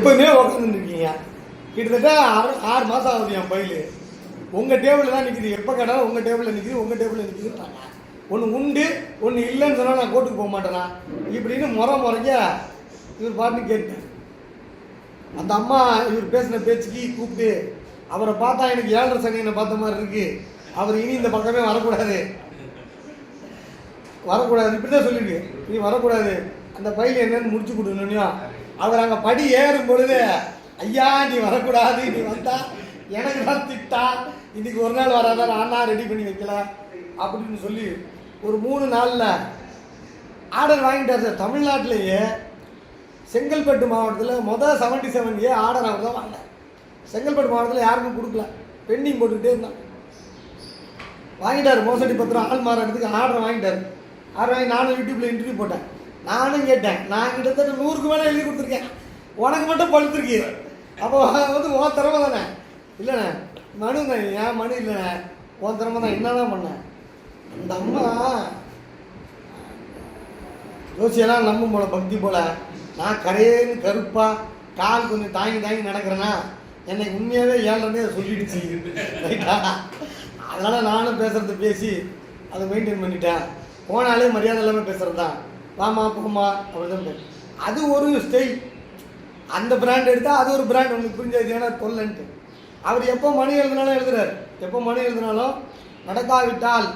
எப்பவுமே உட்காந்துருக்கீங்க கிட்டத்தட்ட ஆறு ஆறு மாதம் ஆகுது என் பயில். உங்கள் டேபிளில் தான் நிற்கிது எப்போ கேட்டாலும் உங்கள் டேபிளில் நிற்கிது உங்கள் டேபிளில் நிற்கிதுன்றாங்க ஒன்று உண்டு ஒன்று இல்லைன்னு சொன்னால் நான் கோர்ட்டுக்கு போக மாட்டேனா? இப்படின்னு முறை முறைக்க இவர் பாட்டு கேட்டேன். அந்த அம்மா இவர் பேசின பேச்சுக்கு கூப்பிட்டு அவரை பார்த்தா எனக்கு ஏழரை சனியனை பார்த்த மாதிரி இருக்குது அவர் இனி இந்த பக்கமே வரக்கூடாது. வரக்கூடாது. இப்படி தான் சொல்லிவிட்டு நீ வரக்கூடாது. அந்த பையில் என்னன்னு முடிச்சு கொடுக்கணும்னா. அவர் அங்கே படி ஏறும் பொழுது ஐயா நீ வரக்கூடாது நீ வந்தா எனக்கு தான் திட்டா இன்னைக்கு ஒரு நாள் வராத நான் ரெடி பண்ணி வைக்கல அப்படின்னு சொல்லி ஒரு மூணு நாளில் ஆர்டர் வாங்கிட்டார் சார். தமிழ்நாட்டிலேயே செங்கல்பட்டு மாவட்டத்தில் மொதல் செவன்ட்டி செவன் ஏ ஆர்டர் அவர் தான் வாங்கினார். செங்கல்பட்டு மாவட்டத்தில் யாருக்கும் கொடுக்கல. பெண்டிங் போட்டுக்கிட்டே இருந்தான். வாங்கிட்டார். மோசடி பத்திரம் ஆள் மாறதுக்கு ஆர்டர் வாங்கிட்டார். ஆர்டர் வாங்கி நானும் யூடியூப்பில் இன்டர்வியூ போட்டேன். நானும் கேட்டேன். நான் கிட்டத்தட்ட நூறுக்கு மேலே எழுதி கொடுத்துருக்கேன். உனக்கு மட்டும் பழுத்துருக்கு. அப்போ வந்து உன் திறமை தானே? இல்லைண்ணே. மனு தான் ஏன் மனு இல்லைண்ணே? உன் திறமை தான். என்னதான் பண்ணேன் அந்த அம்மா ஜோசியெல்லாம் நம்பும் போல பக்தி போல. நான் கரையேன்னு கருப்பாக கால் கொஞ்சம் தாங்கி தாங்கி நடக்கிறேன்னா என்னை உண்மையாகவே ஏழனே சொல்லிடுச்சு. ரைட்டா அதனால் நானும் பேசுகிறத பேசி அதை மெயின்டைன் பண்ணிட்டேன். போனாலே மரியாதை இல்லாமல் பேசுகிறது தான் வாமா போமா அவ்வளோதான் பேர் அது ஒரு ஸ்டைல் அந்த பிராண்ட் எடுத்தால் அது ஒரு பிராண்ட் உங்களுக்கு புரிஞ்சது ஏன்னா தொல்லன்ட்டு அவர் எப்போ மணி எழுதினாலும் எழுதுறாரு. எப்போ மணி எழுதினாலும் நடக்காவிட்டால்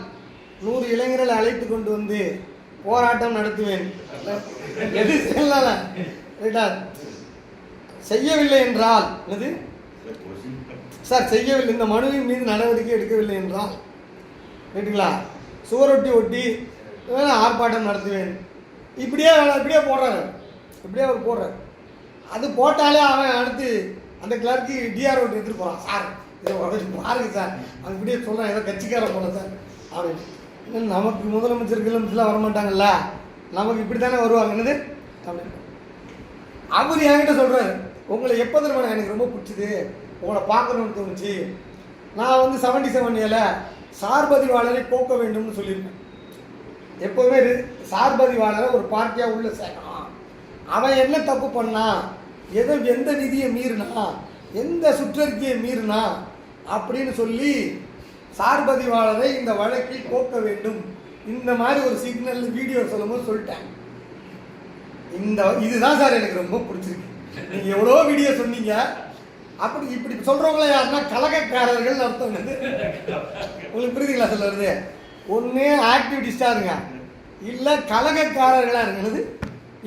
நூறு இளைஞர்களை அழைத்து கொண்டு வந்து போராட்டம் நடத்துவேன். எது செய்யல ரைட்டா செய்யவில்லை என்றால் என்னது? சார் செய்யவில்லை. இந்த மனுவின் மீது நடவடிக்கை எடுக்கவில்லை என்றால் ரைட்டுங்களா சுவரொட்டி ஒட்டி ஆர்ப்பாட்டம் நடத்துவேன். இப்படியே இப்படியே போடுறாரு இப்படியே அவர் போடுறாரு. அது போட்டாலே அவன் அடுத்து அந்த கிளர்க்கு டிஆர் ஓட்டு எடுத்துட்டு போகிறான் சார் இதை பாருங்க சார். அவன் இப்படியே சொல்கிறான் ஏதோ கட்சிக்காரன் போல சார். அப்படின்னு. இன்னும் நமக்கு முதலமைச்சர் வர வரமாட்டாங்கல்ல. நமக்கு இப்படி தானே வருவாங்கன்னு தமிழ் அப்படின்னு. அவர் என்கிட்ட சொல்றாரு. உங்களை எப்போ தெரியுமா எனக்கு ரொம்ப பிடிச்சிது? உங்களை பார்க்கணும்னு தோணுச்சு. நான் வந்து செவன்டி செவன் ஏல சார்பதிவாளரை போக்க வேண்டும்னு சொல்லியிருக்கேன். எப்போவுமே சார்பதிவாளரை ஒரு பார்ட்டியாக உள்ளே சேர்க்கணும். அவன் என்ன தப்பு பண்ணான் எதை எந்த நிதியை மீறினா எந்த சுற்றறிக்கையை மீறினா அப்படின்னு சொல்லி சார்பதிவாளரை இந்த வழக்கில் போக்க வேண்டும். இந்த மாதிரி ஒரு சிக்னல் வீடியோ சொல்லும்போது சொல்லிட்டேன். இந்த இதுதான் சார் எனக்கு ரொம்ப பிடிச்சிருக்கு. நீங்கள் எவ்வளோ வீடியோ சொன்னீங்க. அப்படி இப்படி சொல்றவங்கள யாருன்னா கலகக்காரர்கள் அர்த்தம் உங்களுக்கு புரியுதுங்களா சொல்லுறது ஒன்று ஆக்டிவிட்டிஸ்டாக இருங்க இல்லை கலகக்காரர்களாக இருக்கிறது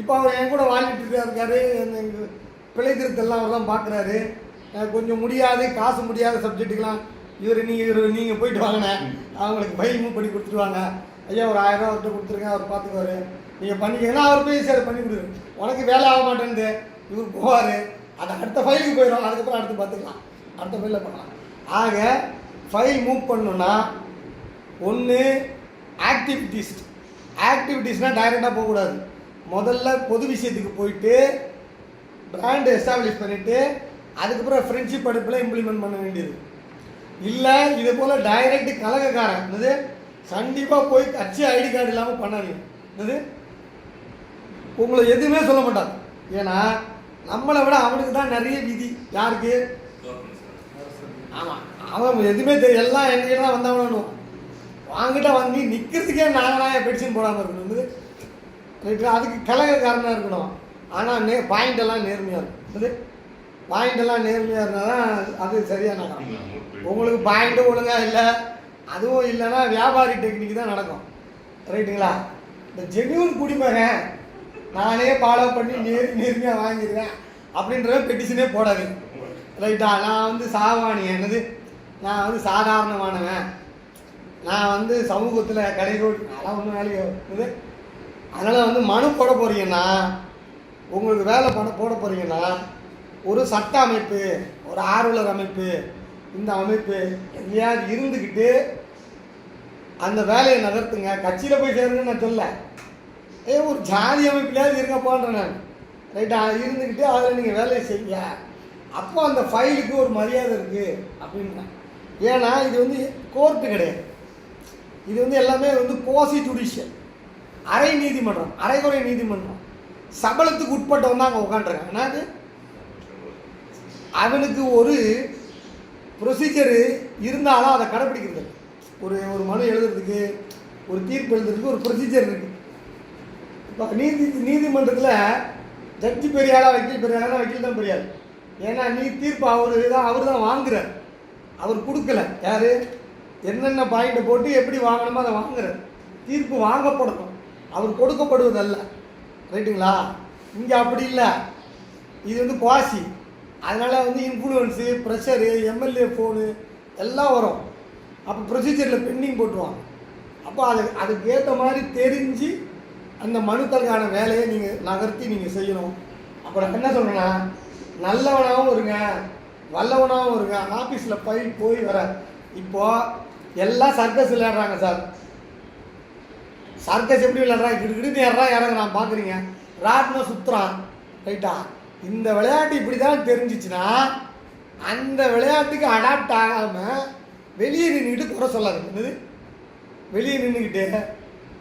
இப்போ அவர் என் கூட வாழ்ந்துட்டு இருக்காரு பிழை திருத்தெல்லாம் அவர் தான் பார்க்குறாரு கொஞ்சம் முடியாது காசு முடியாத சப்ஜெக்ட்டுக்கெல்லாம் இவர் நீங்கள் இவர் நீங்கள் போயிட்டு வாங்கினேன் அவங்களுக்கு ஃபைல் மூவ் பண்ணி கொடுத்துருவாங்க. ஐயா ஒரு ஆயிரம் ரூபா அவர்கிட்ட கொடுத்துருங்க அவர் பார்த்துக்குவாரு நீங்கள் பண்ணிக்கிங்கன்னா அவர் போய் சார் பண்ணி கொடுரு உனக்கு வேலை ஆக மாட்டேங்குது இவர் போவார். அது அடுத்த ஃபைலுக்கு போயிடும் அதுக்கப்புறம் அடுத்து பார்த்துக்கலாம். அடுத்த ஃபைலில் பண்ணலாம் ஆக ஃபைல் மூவ் பண்ணணுன்னா ஒன்று ஆக்டிவிட்டிஸ் ஆக்டிவிட்டீஸ்னால் டைரெக்டாக போகக்கூடாது. முதல்ல பொது விஷயத்துக்கு போயிட்டு பிராண்ட் எஸ்டாப்ளிஷ் பண்ணிவிட்டு அதுக்கப்புறம் ஃப்ரெண்ட்ஷிப் அடுப்பில் இம்ப்ளிமெண்ட் பண்ண வேண்டியது. இல்லை இது போல் டைரக்ட் கலகக்காரன் என்னது? கண்டிப்பாக போய் கட்சி ஐடி கார்டு இல்லாமல் பண்ணாதீங்க. என்னது? உங்களை எதுவுமே சொல்ல மாட்டான் ஏன்னா நம்மளை விட அவனுக்கு தான் நிறைய விதி. யாருக்கு? ஆமாம் அவன் எதுவுமே தெரியும் எல்லாம் எங்கிட்ட தான் வந்தவனும். வாங்கிட்ட வாங்கி நிற்கிறதுக்கே நாங்களாக பெடிஷன் போடாமல் இருக்கணும். ரைட்டு அதுக்கு கலகக்காரனாக இருக்கணும். ஆனால் நே பாயிண்ட் எல்லாம் நேர்மையாக இருக்கும். இது பாயிண்ட் எல்லாம் நேர்மையாக இருந்தால் தான் அது சரியாக நடக்கும். உங்களுக்கு பாயிண்ட்டும் ஒழுங்காக இல்லை அதுவும் இல்லைன்னா வியாபாரி டெக்னிக் தான் நடக்கும். ரைட்டுங்களா? இந்த ஜென்யூன் குடிமகன் நானே ஃபாலோ பண்ணி நேர் நேர்மையாக வாங்கிடுவேன் அப்படின்றத பெட்டிஷனே போடாது ரைட்டா? நான் வந்து சாவானி என்னது? நான் வந்து சாதாரணமானவன். நான் வந்து சமூகத்தில் கடைகோடி அதெல்லாம் ஒன்றும் வேலைக்கு இது அதனால் வந்து மனு போட போகிறீங்கன்னா உங்களுக்கு வேலை பண்ண போட போகிறீங்கன்னா ஒரு சட்ட அமைப்பு ஒரு ஆர்வலர் அமைப்பு இந்த அமைப்பு எங்கேயாவது இருந்துக்கிட்டு அந்த வேலையை நகர்த்துங்க. கட்சியில் போய் சேருங்கன்னு நான் சொல்ல ஏ ஒரு ஜாதி அமைப்பிலையாவது இருக்க போன்றேன் நான். ரைட்டா இருந்துக்கிட்டு அதில் நீங்கள் வேலையை செய்யுங்க. அப்போ அந்த ஃபைலுக்கு ஒரு மரியாதை இருக்குது அப்படின்னா ஏன்னா இது வந்து கோர்ட்டு கிடையாது. இது வந்து எல்லாமே வந்து கோசி ஜுடிஷியல் அரை நீதிமன்றம் அரைகுறை நீதிமன்றம். சபலத்துக்கு உட்பட்டவன் தான் அங்கே உட்காந்துருக்காங்க என்னது? அவனுக்கு ஒரு ப்ரொசீஜரு இருந்தாலும் அதை கடைப்பிடிக்கிறது. ஒரு ஒரு மனு எழுதுறதுக்கு ஒரு தீர்ப்பு எழுதுறதுக்கு ஒரு ப்ரொசீஜர் இருக்குது இப்போ நீதி நீதிமன்றத்தில் ஜட்ஜி பெரிய ஆளாக வக்கீல் பெரிய ஆளா வக்கீல் தான் பெரியாள் ஏன்னா நீ தீர்ப்பு அவர் தான் அவர் தான் வாங்குறார். அவர் கொடுக்கல. யார்? என்னென்ன பாயிண்ட்டை போட்டு எப்படி வாங்கணுமோ அதை வாங்குறது தீர்ப்பு வாங்கப்படணும். அவர் கொடுக்கப்படுவதல்ல. ரைட்டுங்களா இங்கே அப்படி இல்லை. இது வந்து குவாசி அதனால் வந்து இன்ஃப்ளூயன்ஸு ப்ரெஷரு எம்எல்ஏ ஃபோனு எல்லாம் வரும். அப்போ ப்ரொசீஜரில் பெண்டிங் போட்டுருவாங்க. அப்போ அது அதுக்கு ஏற்ற மாதிரி தெரிஞ்சு அந்த மனுக்களுக்கான வேலையை நீங்கள் நகர்த்தி நீங்கள் செய்யணும். அப்புறம் என்ன சொல்கிறேன்னா நல்லவனாகவும் இருங்க வல்லவனாகவும் இருங்க ஆஃபீஸில் போய் போய் வர. இப்போது எல்லாம் சர்க்கஸ் விளையாடுறாங்க சார் சர்க்கஸ் எப்படி விளையாடுறான் கிடுக்கிட்டு ஏறா இறங்குறான் பார்க்குறீங்க ராட்னம் சுற்றுறான் ரைட்டா இந்த விளையாட்டு இப்படி தான் தெரிஞ்சிச்சுன்னா அந்த விளையாட்டுக்கு அடாப்ட் ஆகாமல் வெளியே நின்றுக்கிட்டு குறை சொல்லாது என்னது? வெளியே நின்றுக்கிட்டு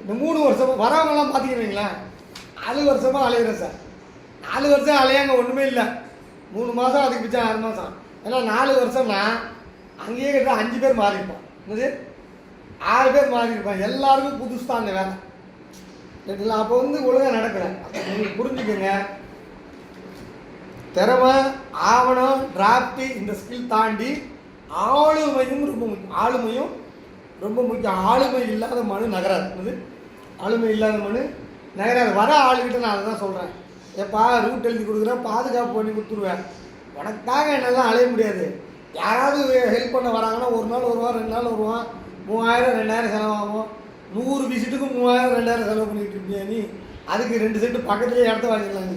இந்த மூணு வருஷம் வரவங்கெல்லாம் பார்த்துக்கிறீங்களா நாலு வருஷமாக அலையிறேன் சார் நாலு வருஷம் அலையாங்க ஒன்றுமே இல்லை. மூணு மாதம் அதுக்கு பிச்சா ஆறு மாதம் ஏன்னா நாலு வருஷம்னா அங்கேயே கிட்ட அஞ்சு பேர் மாறியிருப்பான் என்னது? ஆறு பேர் மாறியிருப்பான் எல்லாருக்கும் புதுசு தான் அந்த வேலை. ரைட்டுங்களா அப்போ வந்து ஒழுங்காக நடக்கலை. நீங்கள் புரிஞ்சுக்கோங்க. திறமை ஆவணம் டிராஃப்ட்டு இந்த ஸ்கில் தாண்டி ஆளுமையும் ரொம்ப முக்கியம். ஆளுமையும் ரொம்ப முக்கியம். ஆளுமை இல்லாத மனு நகராது. என்னது? ஆளுமை இல்லாத மனு நகராது. வர ஆளுகிட்ட நான் அதை தான் சொல்கிறேன் ஏப்பா ரூட் எழுதி கொடுக்குறேன் பாதுகாப்பு பண்ணி கொடுத்துருவேன். உனக்காக என்னெல்லாம் அலைய முடியாது. யாராவது ஹெல்ப் பண்ண வராங்கன்னா ஒரு நாள் வருவான் ரெண்டு நாள் வருவான் மூவாயிரம் ரெண்டாயிரம் செலவாகும் நூறு விசிட்டுக்கு மூவாயிரம் ரெண்டாயிரம் செலவு பண்ணிட்டு இருப்பியா நீ? அதுக்கு ரெண்டு செட்டு பக்கத்துலேயே இடத்த வாங்கிடலாம் நீ.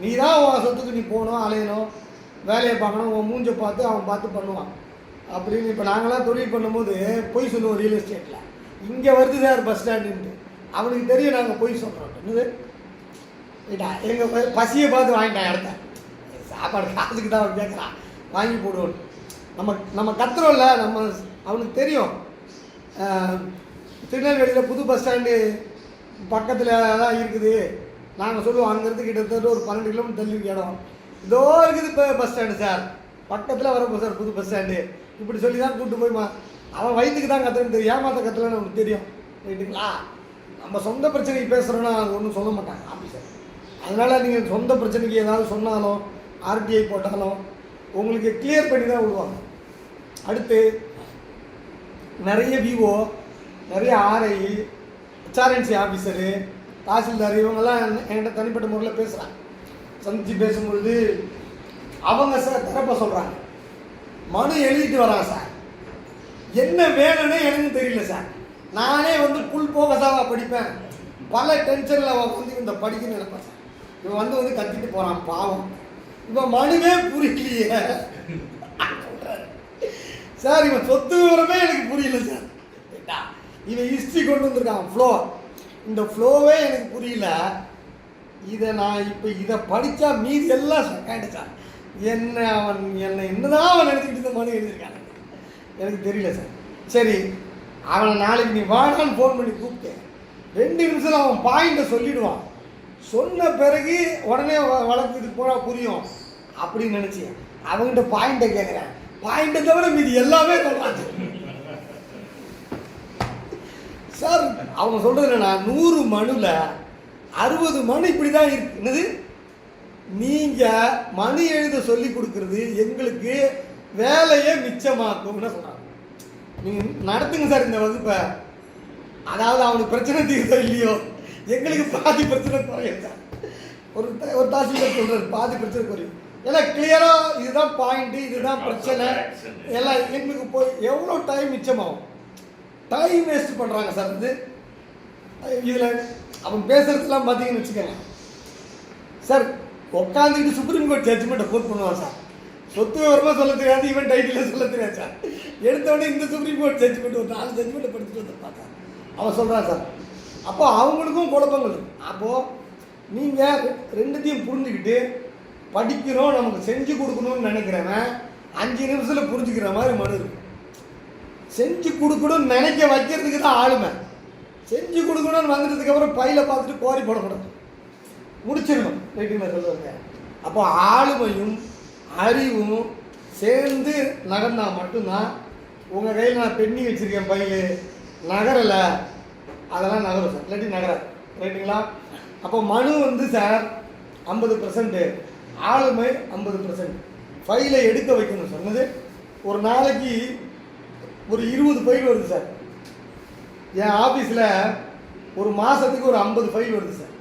நீ தான் உன் சொத்துக்கு நீ போகணும் அலையணும் வேலையை பார்க்கணும் உன் மூஞ்சை பார்த்து அவன் பார்த்து பண்ணுவான். அப்படின்னு இப்போ நாங்களாம் தொழில் பண்ணும்போது பொய் சொல்லுவோம் ரியல் எஸ்டேட்டில் இங்கே வருது சார் பஸ் ஸ்டாண்டுன்ட்டு அவனுக்கு தெரியும் நாங்கள் பொய் சொல்கிறோம் என்னது? எங்கள் பசியை பார்த்து வாங்கிட்டான் இடத்த. சாப்பாடு காசுக்கு தான் அவன் கேட்குறான் வாங்கி போடுவோம் நம்ம நம்ம கத்துறோம்ல நம்ம அவனுக்கு தெரியும். திருநெல்வேலியில் புது பஸ் ஸ்டாண்டு பக்கத்தில் தான் இருக்குது. நாங்கள் சொல்லுவோம் அங்கேருந்து கிட்டத்தட்ட ஒரு பன்னெண்டு கிலோமீட்டர் தள்ளி இடம். இதோ இருக்குது இப்போ பஸ் ஸ்டாண்டு சார். பக்கத்தில் வர சார் புது பஸ் ஸ்டாண்டு இப்படி சொல்லி தான் கூப்பிட்டு போய் மா- அவன் வயிற்றுக்கு தான் கத்துறேன்னு தெரியும். ஏமாத்த கத்துலன்னு அவனுக்கு தெரியும். ரைட்டுங்களா? நம்ம சொந்த பிரச்சனைக்கு பேசுகிறோன்னா அது ஒன்றும் சொல்ல மாட்டாங்க. ஆஃபீஸர் அதனால் நீங்கள் சொந்த பிரச்சனைக்கு ஏதாவது சொன்னாலும் ஆர்டிஐ போட்டாலும் உங்களுக்கு கிளியர் பண்ணி தான் விடுவாங்க. அடுத்து நிறைய விஓ நிறைய ஆர்ஐ ஹெச்ஆர்என்சி ஆஃபீஸரு தாசில்தார் இவங்கெல்லாம் என்கிட்ட தனிப்பட்ட முறையில் பேசுகிறாங்க சந்தித்து பேசும்பொழுது அவங்க சார் தரப்ப சொல்கிறாங்க மனு எழுதிட்டு வரான் சார். என்ன வேணும்னு எனக்கு தெரியல சார். நானே வந்து புல் போகசாவாக படிப்பேன். பல டென்ஷனில் அவன் வந்து இந்த படிக்க நினைப்பேன் சார். இவன் வந்து வந்து கத்திட்டு போகிறான் பாவம். இவன் மனுவே புரியலையே. சார் இவன் சொத்து விவரமே எனக்கு புரியல சார். இவன் ஹிஸ்ட்ரி கொண்டு வந்திருக்கான் ஃப்ளோ இந்த ஃப்ளோவே எனக்கு புரியல. இதை நான் இப்போ இதை படித்தா மீதி எல்லாம் செகண்ட் சார் என்ன அவன் என்னை என்னதான் அவன் நினச்சிக்கிட்டு இந்த மனு எழுதியிருக்கான். எனக்கு தெரியல சார் சரி அவனை நாளைக்கு நீ வாடான்னு ஃபோன் பண்ணி கூப்பிட்டேன் ரெண்டு நிமிஷம் அவன் பாயிண்ட்டை சொல்லிடுவான். சொன்ன பிறகு உடனே வ- வழக்கு இது புரியும். அப்படின்னு நினச்சி அவன்கிட்ட பாயிண்ட்டை கேட்குறேன் பாயிண்ட்டை தவிர மீதி எல்லாமே சொல்கிறான் சார் அவங்க சொல்கிறது என்னன்னா நூறு மனுவில் அறுபது மனு இப்படி தான் இருக்குது என்னது? நீங்கள் மனு எழுத சொல்லி கொடுக்கறது எங்களுக்கு வேலையை மிச்சமாக்கும்னு சொல்கிறாங்க நீங்கள் நடத்துங்க சார் இந்த வகுப்பை. அதாவது அவனுக்கு பிரச்சனை தீர்த்தோ இல்லையோ எங்களுக்கு பாதி பிரச்சனை குறையும் சார். ஒரு ஒரு தாசில்தார் சொல்கிறார் பாதி பிரச்சனை குறையும். எல்லாம் கிளியராக இதுதான் பாயிண்ட்டு இதுதான் பிரச்சனை. எல்லாம் எங்களுக்கு போய் எவ்வளோ டைம் மிச்சமாகும்? டைம் வேஸ்ட் பண்ணுறாங்க சார் இது. இதில் அவன் பேசுறதுலாம் பார்த்தீங்கன்னு வச்சுக்கோங்க. சார் உட்காந்துக்கிட்டு சுப்ரீம் கோர்ட் ஜட்ஜ்மெண்ட்டை கோட் பண்ணுவான் சார் சொத்து விவரமாக சொல்ல தெரியாது இவன் டைட்டில் சொல்ல தெரியாது சார் எடுத்த உடனே இந்த சுப்ரீம் கோர்ட் ஜட்ஜ்மெண்ட் ஒரு நாலு ஜட்ஜ்மெண்ட்டை படிச்சுட்டு வந்து பார்த்தேன். அவன் சொல்கிறான் சார் அப்போ அவங்களுக்கும் குழப்பங்கள் இருக்கு. அப்போது நீங்கள் ரெண்டுத்தையும் புரிஞ்சுக்கிட்டு படிக்கிறோம் நமக்கு செஞ்சு கொடுக்கணும்னு நினைக்கிறவன் அஞ்சு நிமிஷத்தில் புரிஞ்சுக்கிற மாதிரி மனு இருக்கு. செஞ்சு கொடுக்கணும்னு நினைக்க வைக்கிறதுக்கு தான் ஆளுமை. செஞ்சு கொடுக்கணும்னு வந்ததுக்கப்புறம் பையில பார்த்துட்டு கோரி போடக்கூடாது. முடிச்சிடணும். ரைட்டுங்களா சொல்லுவாங்க. அப்போ ஆளுமையும் அறிவும் சேர்ந்து நடந்தால் மட்டும்தான் உங்கள் கையில் நான் பெண்ணி வச்சுருக்கேன் பையு நகரலை அதெல்லாம் நகரும் சார். இல்லாட்டி நகராது. ரைட்டுங்களா அப்போ மனு வந்து சார் ஐம்பது பர்சன்ட்டு ஆளுமை ஐம்பது பர்சன்ட் ஃபைலை எடுக்க வைக்கணும் சொன்னது ஒரு நாளைக்கு ஒரு இருபது ஃபைல் வருது சார். என் ஆஃபீஸில் ஒரு மாதத்துக்கு ஒரு ஐம்பது ஃபைல் வருது சார்.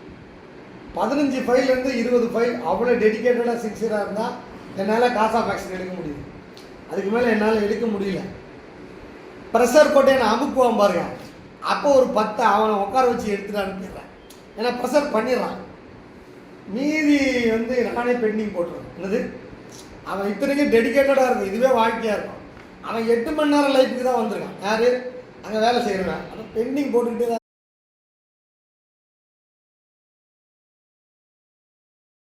பதினஞ்சு ஃபைல்லேருந்து இருபது ஃபைல் அவ்வளோ டெடிக்கேட்டடாக சின்சியராக இருந்தால் என்னால் காசா ஆக்ஷன் எடுக்க முடியுது. அதுக்கு மேலே என்னால் எடுக்க முடியல. ப்ரெஷர் போட்டு என்னை அமுக்குவான் பாருங்க. அப்போ ஒரு பத்து அவனை உட்கார வச்சு எடுத்துட்டு அனுப்பிடுறேன். ஏன்னா ப்ரெஷர் பண்ணிடுறான். மீதி வந்து நானே பெண்டிங் போட்டுருவேன். என்னது? அவன் இத்தனைக்கும் டெடிக்கேட்டடாக இருக்கும் இதுவே வாழ்க்கையாக இருக்கும். அவன் எட்டு மணி நேரம் லைஃபுக்கு தான் வந்திருக்கான். யார்? அங்கே வேலை செய்கிறவன் ஆனால் பெண்டிங் போட்டுக்கிட்டே தான்